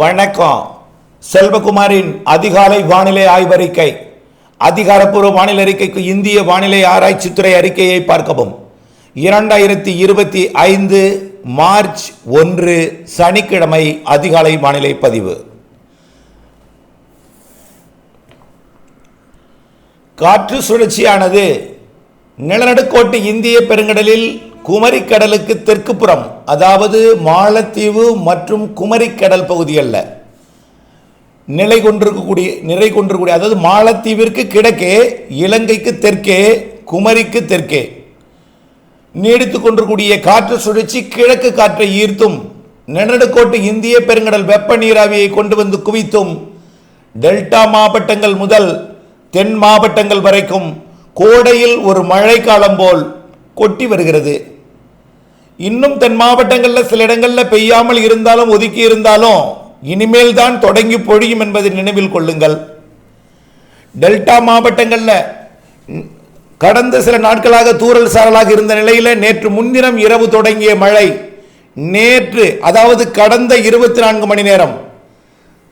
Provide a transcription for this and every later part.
வணக்கம். செல்வகுமாரின் அதிகாலை வானிலை ஆய்வறிக்கை. அதிகாரப்பூர்வ வானிலை அறிக்கைக்கு இந்திய வானிலை ஆராய்ச்சித்துறை அறிக்கையை பார்க்கவும். இரண்டாயிரத்தி இருபத்தி ஐந்து மார்ச் ஒன்று சனிக்கிழமை அதிகாலை வானிலை பதிவு. காற்று சுழற்சியானது. நிலநடுக்கோட்டு இந்திய பெருங்கடலில் குமரிக்கடலுக்கு தெற்கு புறம் அதாவது மாலத்தீவு மற்றும் குமரிக்கடல் பகுதிகளில் நிலை கொண்டிருக்கக்கூடிய நிலை கொண்டிருக்கக்கூடிய அதாவது மாலத்தீவிற்கு கிழக்கே இலங்கைக்கு தெற்கே குமரிக்கு தெற்கே. நீடித்து கொண்டிருக்கூடிய காற்று சுழற்சி கிழக்கு காற்றை ஈர்த்தும் நிலநடுக்கோட்டு இந்திய பெருங்கடல் வெப்ப நீராவியை கொண்டு வந்து குவித்தும் டெல்டா மாவட்டங்கள் முதல் தென் மாவட்டங்கள் வரைக்கும் கோடையில் ஒரு மழைக்காலம் போல் கொட்டி வருகிறது. இன்னும் தென் மாவட்டங்களில் சில இடங்களில் பெய்யாமல் இருந்தாலும் ஒதுக்கி இருந்தாலும் இனிமேல் தான் தொடங்கி பொழியும் என்பதை நினைவில் கொள்ளுங்கள். டெல்டா மாவட்டங்களில் கடந்த சில நாட்களாக தூறல் சாரலாக இருந்த நிலையில் நேற்று முன்தினம் இரவு தொடங்கிய மழை நேற்று அதாவது கடந்த இருபத்தி நான்கு மணி நேரம்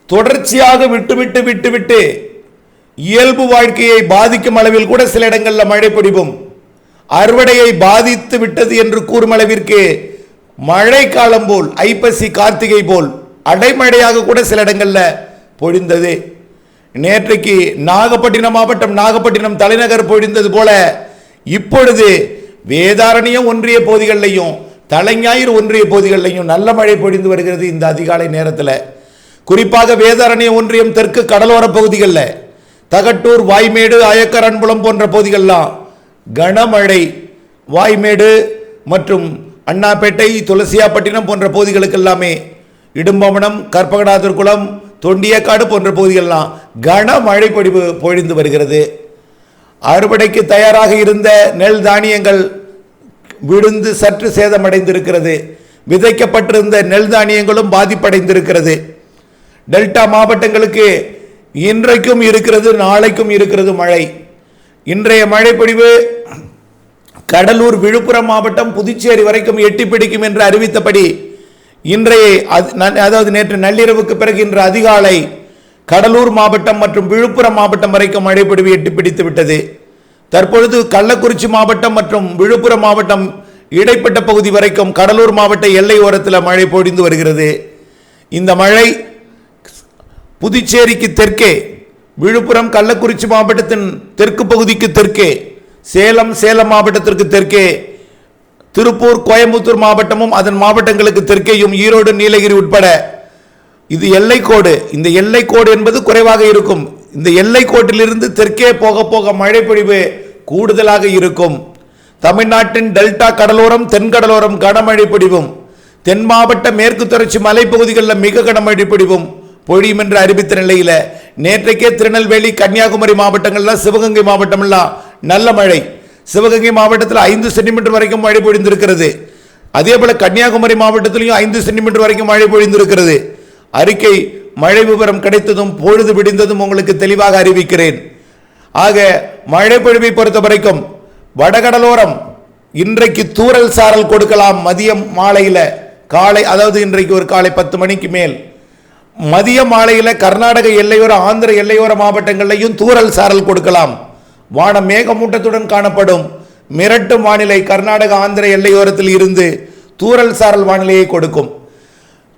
தொடர்ச்சியாக விட்டுவிட்டு விட்டுவிட்டு இயல்பு வாழ்க்கையை பாதிக்கும் அளவில் கூட சில இடங்களில் மழை பிடிக்கும் அறுவடையை பாதித்து விட்டது என்று கூறும் அளவிற்கு மழை காலம் போல் ஐப்பசி கார்த்திகை போல் அடைமழையாக கூட சில இடங்களில் பொழிந்தது. நேற்றைக்கு நாகப்பட்டினம் மாவட்டம் நாகப்பட்டினம் தலைநகர் பொழிந்தது போல இப்பொழுது வேதாரண்யம் ஒன்றிய பகுதிகளிலையும் தலைஞாயிறு ஒன்றிய பகுதிகளிலையும் நல்ல மழை பொழிந்து வருகிறது இந்த அதிகாலை நேரத்தில். குறிப்பாக வேதாரண்ய ஒன்றியம் தெற்கு கடலோர பகுதிகளில் தகட்டூர் வாய்மேடு அயக்கரன்புலம் போன்ற பகுதிகளெலாம் கனமழை வாய்மேடு மற்றும் அண்ணாப்பேட்டை துளசியாப்பட்டினம் போன்ற பகுதிகளுக்கு எல்லாமே இடும்பவனம் கற்பகநாதர் குளம் தொண்டியக்காடு போன்ற பகுதிகளெலாம் கனமழை பொழிவு பொழிந்து வருகிறது. அறுவடைக்கு தயாராக இருந்த நெல் தானியங்கள் விழுந்து சற்று சேதமடைந்திருக்கிறது. விதைக்கப்பட்டிருந்த நெல் தானியங்களும் பாதிப்படைந்திருக்கிறது. டெல்டா மாவட்டங்களுக்கு இன்றைக்கும் இருக்கிறது நாளைக்கும் இருக்கிறது மழை. இன்றைய மழைப்பொழிவு கடலூர் விழுப்புரம் மாவட்டம் புதுச்சேரி வரைக்கும் எட்டி பிடிக்கும் என்று அறிவித்தபடி இன்றைய அது- அதாவது நேற்று நள்ளிரவுக்கு பிறகு இன்று அதிகாலை கடலூர் மாவட்டம் மற்றும் விழுப்புரம் மாவட்டம் வரைக்கும் மழைப்பொழிவு எட்டி பிடித்து விட்டது. தற்பொழுது கள்ளக்குறிச்சி மாவட்டம் மற்றும் விழுப்புரம் மாவட்டம் இடைப்பட்ட பகுதி வரைக்கும் கடலூர் மாவட்ட எல்லை ஓரத்தில் மழை பொழிந்து வருகிறது. இந்த மழை புதுச்சேரிக்கு தெற்கே விழுப்புரம் கள்ளக்குறிச்சி மாவட்டத்தின் தெற்கு பகுதிக்கு தெற்கே சேலம் சேலம் மாவட்டத்திற்கு தெற்கே திருப்பூர் கோயம்புத்தூர் மாவட்டமும் அதன் மாவட்டங்களுக்கு தெற்கேயும் ஈரோடு நீலகிரி உட்பட. இது எல்லைக்கோடு. இந்த எல்லைக்கோடு என்பது குறைவாக இருக்கும். இந்த எல்லைக்கோட்டிலிருந்து தெற்கே போக போக மழை பொழிவு கூடுதலாக இருக்கும். தமிழ்நாட்டின் டெல்டா கடலோரம் தென்கடலோரம் கனமழை பொழிவும் தென் மாவட்ட மேற்கு தொடர்ச்சி மலைப்பகுதிகளில் மிக கனமழை பொழிவும் பொழியும் என்று அறிவித்த நிலையில் நேற்றைக்கே திருநெல்வேலி கன்னியாகுமரி மாவட்டங்கள்லாம் சிவகங்கை மாவட்டமெல்லாம் நல்ல மழை. சிவகங்கை மாவட்டத்தில் ஐந்து சென்டிமீட்டர் வரைக்கும் மழை பொழிந்திருக்கிறது. அதே போல் கன்னியாகுமரி மாவட்டத்திலையும் ஐந்து சென்டிமீட்டர் வரைக்கும் மழை பொழிந்திருக்கிறது. அறிக்கை மழை விவரம் கிடைத்ததும் பொழுது விடிந்ததும் உங்களுக்கு தெளிவாக அறிவிக்கிறேன். ஆக மழை பொழிவை பொறுத்த வரைக்கும் வடகடலோரம் இன்றைக்கு தூறல் சாரல் கொடுக்கலாம் மதியம் மாலையில். காலை அதாவது இன்றைக்கு ஒரு காலை பத்து மணிக்கு மேல். மதிய மாலையில் கர்நாடக எல்லையோர ஆந்திர எல்லையோர மாவட்டங்களிலையும் தூரல் சாரல் கொடுக்கலாம். வானம் மேகமூட்டத்துடன் காணப்படும். மிரட்டும் வானிலை கர்நாடக ஆந்திர எல்லையோரத்தில் இருந்து தூரல் சாரல் வானிலையை கொடுக்கும்.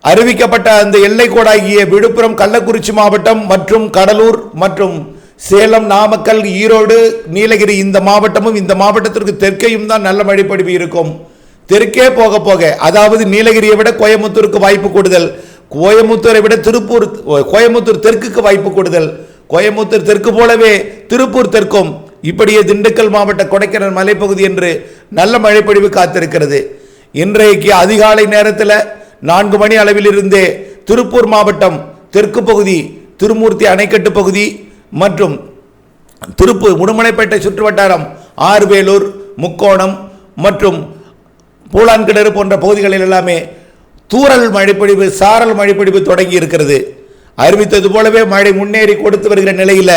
அறிவிக்கப்பட்ட அந்த எல்லைக்கோடாகிய விழுப்புரம் கள்ளக்குறிச்சி மாவட்டம் மற்றும் கடலூர் மற்றும் சேலம் நாமக்கல் ஈரோடு நீலகிரி இந்த மாவட்டமும் இந்த மாவட்டத்திற்கு தெற்கேயும் தான் நல்ல மழைப்பொழிவு இருக்கும். தெற்கே போக போக அதாவது நீலகிரியை விட கோயம்புத்தூருக்கு வாய்ப்பு கூடுதல். கோயம்புத்தூரை விட திருப்பூர் கோயம்புத்தூர் தெற்குக்கு வாய்ப்பு கூடுதல். கோயம்புத்தூர் தெற்கு போலவே திருப்பூர் தெற்கும் இப்படியே திண்டுக்கல் மாவட்ட கொடைக்கானல் மலைப்பகுதி என்று நல்ல மழைப்பொழிவு காத்திருக்கிறது. இன்றைக்கு அதிகாலை நேரத்தில் நான்கு மணி அளவிலிருந்தே திருப்பூர் மாவட்டம் தெற்கு பகுதி திருமூர்த்தி அணைக்கட்டு பகுதி மற்றும் திருப்பூர் முடுமலைப்பேட்டை சுற்றுவட்டாரம் ஆர்வேலூர் முக்கோணம் மற்றும் பூலான்கிணறு போன்ற பகுதிகளில் எல்லாமே தூரல் மழைப்பொழிவு சாரல் மழைப்பொழிவு தொடங்கி இருக்கிறது. அறிவித்தது போலவே மழை முன்னேறி கொடுத்து வருகிற நிலையில்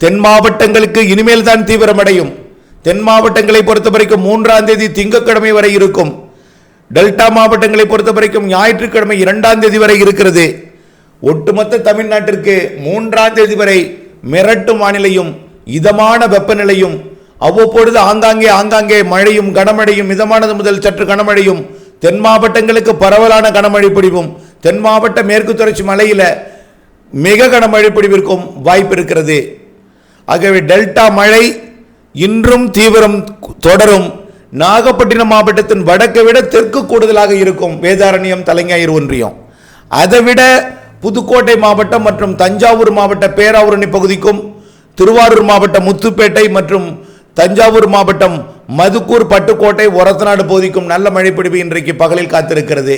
தென் மாவட்டங்களுக்கு இனிமேல் தான் தீவிரமடையும் தென் மாவட்டங்களை பொறுத்த வரைக்கும் மூன்றாம் தேதி திங்கட்கிழமை வரை இருக்கும். டெல்டா மாவட்டங்களை பொறுத்த வரைக்கும் ஞாயிற்றுக்கிழமை இரண்டாம் தேதி வரை இருக்கிறது. ஒட்டுமொத்த தமிழ்நாட்டிற்கு மூன்றாம் தேதி வரை மிரட்டும் வானிலையும் இதமான வெப்பநிலையும் அவ்வப்பொழுது ஆங்காங்கே ஆங்காங்கே மழையும் கனமழையும் மிதமானது முதல் சற்று கனமழையும் தென் மாவட்டங்களுக்கு பரவலான கனமழை பொழிவும் தென் மாவட்ட மேற்கு தொடர்ச்சி மலையில் மிக கனமழை பொழிவிற்கும் வாய்ப்பு இருக்கிறது. ஆகவே டெல்டா மழை இன்றும் தீவிரம் தொடரும். நாகப்பட்டினம் மாவட்டத்தின் வடக்கை விட தெற்கு கூடுதலாக இருக்கும் வேதாரண்யம் தலைஞாயிறு ஒன்றியம். அதை விட புதுக்கோட்டை மாவட்டம் மற்றும் தஞ்சாவூர் மாவட்ட பேராவூரணி பகுதிக்கும் திருவாரூர் மாவட்டம் முத்துப்பேட்டை மற்றும் தஞ்சாவூர் மாவட்டம் மதுக்கூர் பட்டுக்கோட்டை ஒரத்தநாடு பகுதிக்கும் நல்ல மழைப்பிடிவு இன்றைக்கு பகலில் காத்திருக்கிறது.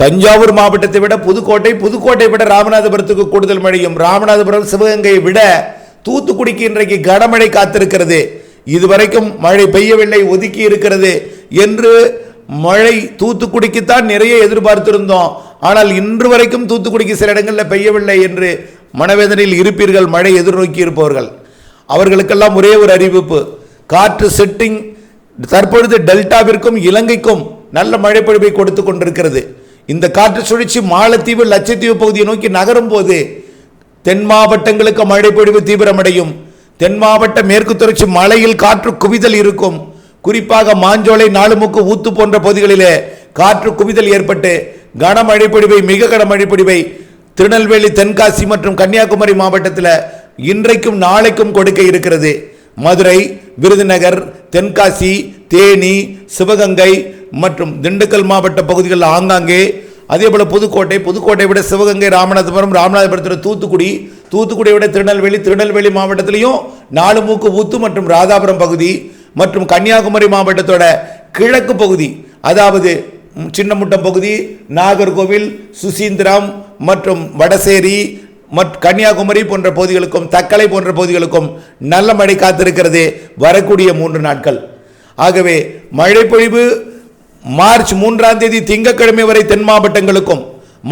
தஞ்சாவூர் மாவட்டத்தை விட புதுக்கோட்டை புதுக்கோட்டை விட ராமநாதபுரத்துக்கு கூடுதல் மழையும் ராமநாதபுரம் சிவகங்கையை விட தூத்துக்குடிக்கு இன்றைக்கு கனமழை காத்திருக்கிறது. இதுவரைக்கும் மழை பெய்யவில்லை ஒதுக்கி இருக்கிறது என்று மழை தூத்துக்குடிக்குத்தான் நிறைய எதிர்பார்த்திருந்தோம். ஆனால் இன்று வரைக்கும் தூத்துக்குடிக்கு சில இடங்களில் பெய்யவில்லை என்று மனவேதனையில் இருப்பீர்கள் மழை எதிர்நோக்கி இருப்பவர்கள். அவர்களுக்கெல்லாம் ஒரே ஒரு அறிவிப்பு. காற்று செட்டிங் தற்பொழுது டெல்டாவிற்கும் இலங்கைக்கும் நல்ல மழைப்பொழிவை கொடுத்து கொண்டிருக்கிறது. இந்த காற்று சுழற்சி மாலத்தீவு லட்சத்தீவு பகுதியை நோக்கி நகரும் போது தென் மாவட்டங்களுக்கு மழைப்பொழிவு தீவிரமடையும். தென் மாவட்ட மேற்கு தொடர்ச்சி மலையில் காற்று குவிதல் இருக்கும். குறிப்பாக மாஞ்சோலை நாலுமுக்கு ஊத்து போன்ற பகுதிகளிலே காற்று குவிதல் ஏற்பட்டு கனமழை பொழிவை மிக கனமழை பொழிவை திருநெல்வேலி தென்காசி மற்றும் கன்னியாகுமரி மாவட்டத்தில் இன்றைக்கும் நாளைக்கும் கொடுக்க இருக்கிறது. மதுரை விருதுநகர் தென்காசி தேனி சிவகங்கை மற்றும் திண்டுக்கல் மாவட்ட பகுதிகளில் ஆங்காங்கே. அதேபோல் புதுக்கோட்டை புதுக்கோட்டை விட சிவகங்கை ராமநாதபுரம் ராமநாதபுரத்தில் தூத்துக்குடி தூத்துக்குடியை விட திருநெல்வேலி திருநெல்வேலி மாவட்டத்திலையும் நாலு மூக்கு ஊத்து மற்றும் ராதாபுரம் பகுதி மற்றும் கன்னியாகுமரி மாவட்டத்தோட கிழக்கு பகுதி அதாவது சின்னமுட்டம் பகுதி நாகர்கோவில் சுசீந்திரம் மற்றும் வடசேரி கன்னியாகுமரி போன்ற பகுதிகளுக்கும் தக்கலை போன்ற பகுதிகளுக்கும் நல்ல மழை காத்திருக்கிறது. வரக்கூடிய மூன்று நாட்கள். ஆகவே மழை பொழிவு மார்ச் மூன்றாம் தேதி திங்கட்கிழமை வரை தென் மாவட்டங்களுக்கும்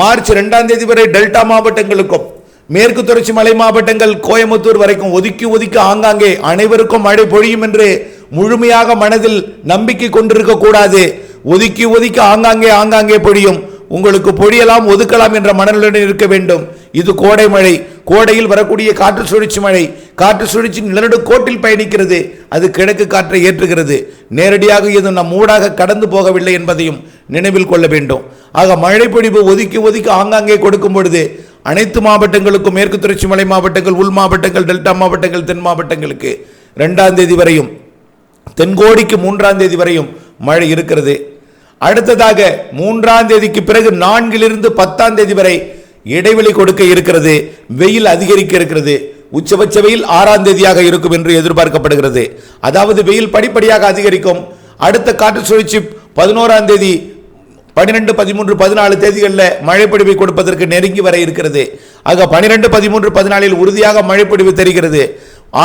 மார்ச் இரண்டாம் தேதி வரை டெல்டா மாவட்டங்களுக்கும் மேற்கு தொடர்ச்சி மலை மாவட்டங்கள் கோயம்புத்தூர் வரைக்கும் ஒதுக்கி ஒதுக்கி ஆங்காங்கே அனைவருக்கும் மழை பொழியும் என்று முழுமையாக மனதில் நம்பிக்கை கொண்டிருக்க கூடாது. ஒதுக்கி ஒதுக்கி ஆங்காங்கே ஆங்காங்கே பொழியும். உங்களுக்கு பொழியலாம் ஒதுக்கலாம் என்ற மனநிலையுடன் இருக்க வேண்டும். இது கோடை மழை. கோடையில் வரக்கூடிய காற்று சுழற்சி மழை. காற்று சுழற்சி நிலநடு கோட்டில் பயணிக்கிறது. அது கிழக்கு காற்றை ஏற்றுகிறது. நேரடியாக இது நம் ஊடாக கடந்து போகவில்லை என்பதையும் நினைவில் கொள்ள வேண்டும். ஆக மழைப்பொழிவு ஒதுக்கி ஒதுக்கி ஆங்காங்கே கொடுக்கும் பொழுது அனைத்து மாவட்டங்களுக்கும் மேற்கு தொடர்ச்சி மலை மாவட்டங்கள் உள் மாவட்டங்கள் டெல்டா மாவட்டங்கள் தென் மாவட்டங்களுக்கு ரெண்டாம் தேதி வரையும் தென்கோடிக்கு மூன்றாம் தேதி வரையும் மழை இருக்கிறது. அடுத்ததாக மூன்றாம் தேதிக்கு பிறகு நான்கிலிருந்து பத்தாம் தேதி வரை இடைவெளி கொடுக்க இருக்கிறது வெயில் அதிகரிக்க இருக்கிறது உச்சபட்ச வெயில் ஆறாம் தேதியாக இருக்கும் என்று எதிர்பார்க்கப்படுகிறது. அதாவது வெயில் படிப்படியாக அதிகரிக்கும். அடுத்த காற்று சுழற்சி பதினோராம் தேதி பன்னிரெண்டு பதிமூன்று பதினாலு தேதிகளில் மழைப்பொழிவை கொடுப்பதற்கு நெருங்கி வர இருக்கிறது. ஆக பன்னிரெண்டு பதிமூன்று பதினாலில் உறுதியாக மழைப்பொழிவு தெரிகிறது.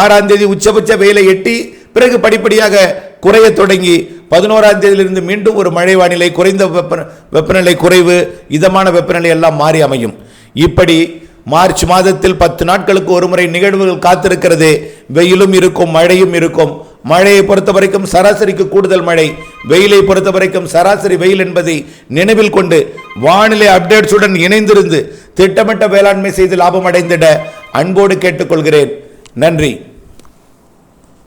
ஆறாம் தேதி உச்சபட்ச வெயிலை எட்டி பிறகு படிப்படியாக குறையத் தொடங்கி பதினோராம் தேதியிலிருந்து மீண்டும் ஒரு மழை வானிலை குறைந்த வெப்ப வெப்பநிலை குறைவு இதமான வெப்பநிலை எல்லாம் மாறி அமையும். இப்படி மார்ச் மாதத்தில் பத்து நாட்களுக்கு ஒரு முறை நிகழ்வுகள் காத்திருக்கிறது. வெயிலும் இருக்கும் மழையும் இருக்கும். மழையை பொறுத்த வரைக்கும் சராசரிக்கு கூடுதல் மழை. வெயிலை பொறுத்த வரைக்கும் சராசரி வெயில் என்பதை நினைவில் கொண்டு வானிலை அப்டேட்ஸுடன் இணைந்திருந்து திட்டமிட்ட வேளாண்மை செய்து லாபம் அடைந்திட அன்போடு கேட்டுக்கொள்கிறேன். நன்றி.